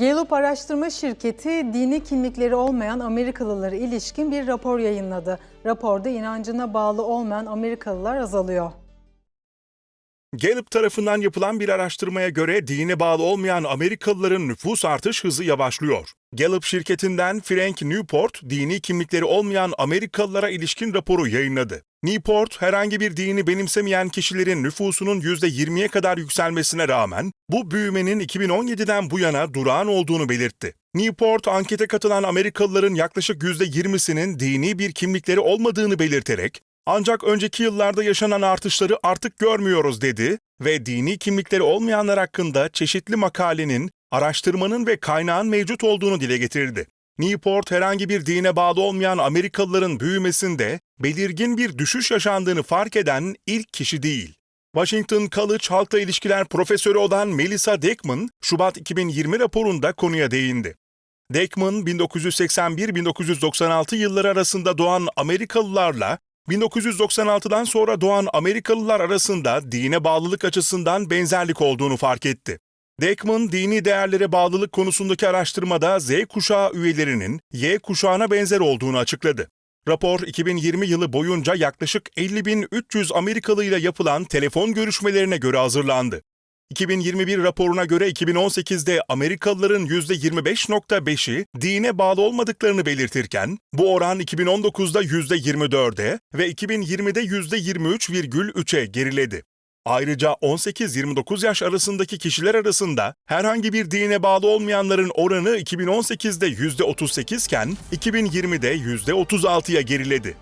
Gallup araştırma şirketi dini kimlikleri olmayan Amerikalılara ilişkin bir rapor yayınladı. Raporda inancına bağlı olmayan Amerikalılar azalıyor. Gallup tarafından yapılan bir araştırmaya göre dine bağlı olmayan Amerikalıların nüfus artış hızı yavaşlıyor. Gallup şirketinden Frank Newport, dini kimlikleri olmayan Amerikalılara ilişkin raporu yayınladı. Newport, herhangi bir dini benimsemeyen kişilerin nüfusunun %20'ye kadar yükselmesine rağmen bu büyümenin 2017'den bu yana durağan olduğunu belirtti. Newport, ankete katılan Amerikalıların yaklaşık %20'sinin dini bir kimlikleri olmadığını belirterek, ancak önceki yıllarda yaşanan artışları artık görmüyoruz dedi ve dini kimlikleri olmayanlar hakkında çeşitli makalenin, araştırmanın ve kaynağın mevcut olduğunu dile getirdi. Newport herhangi bir dine bağlı olmayan Amerikalıların büyümesinde belirgin bir düşüş yaşandığını fark eden ilk kişi değil. Washington College Halkla İlişkiler Profesörü olan Melissa Deckman, Şubat 2020 raporunda konuya değindi. Deckman, 1981-1996 yılları arasında doğan Amerikalılarla 1996'dan sonra doğan Amerikalılar arasında dine bağlılık açısından benzerlik olduğunu fark etti. Deckman, dini değerlere bağlılık konusundaki araştırmada Z kuşağı üyelerinin Y kuşağına benzer olduğunu açıkladı. Rapor 2020 yılı boyunca yaklaşık 50.300 Amerikalı ile yapılan telefon görüşmelerine göre hazırlandı. 2021 raporuna göre 2018'de Amerikalıların %25.5'i dine bağlı olmadıklarını belirtirken, bu oran 2019'da %24'e ve 2020'de %23,3'e geriledi. Ayrıca 18-29 yaş arasındaki kişiler arasında herhangi bir dine bağlı olmayanların oranı 2018'de %38 iken 2020'de %36'ya geriledi.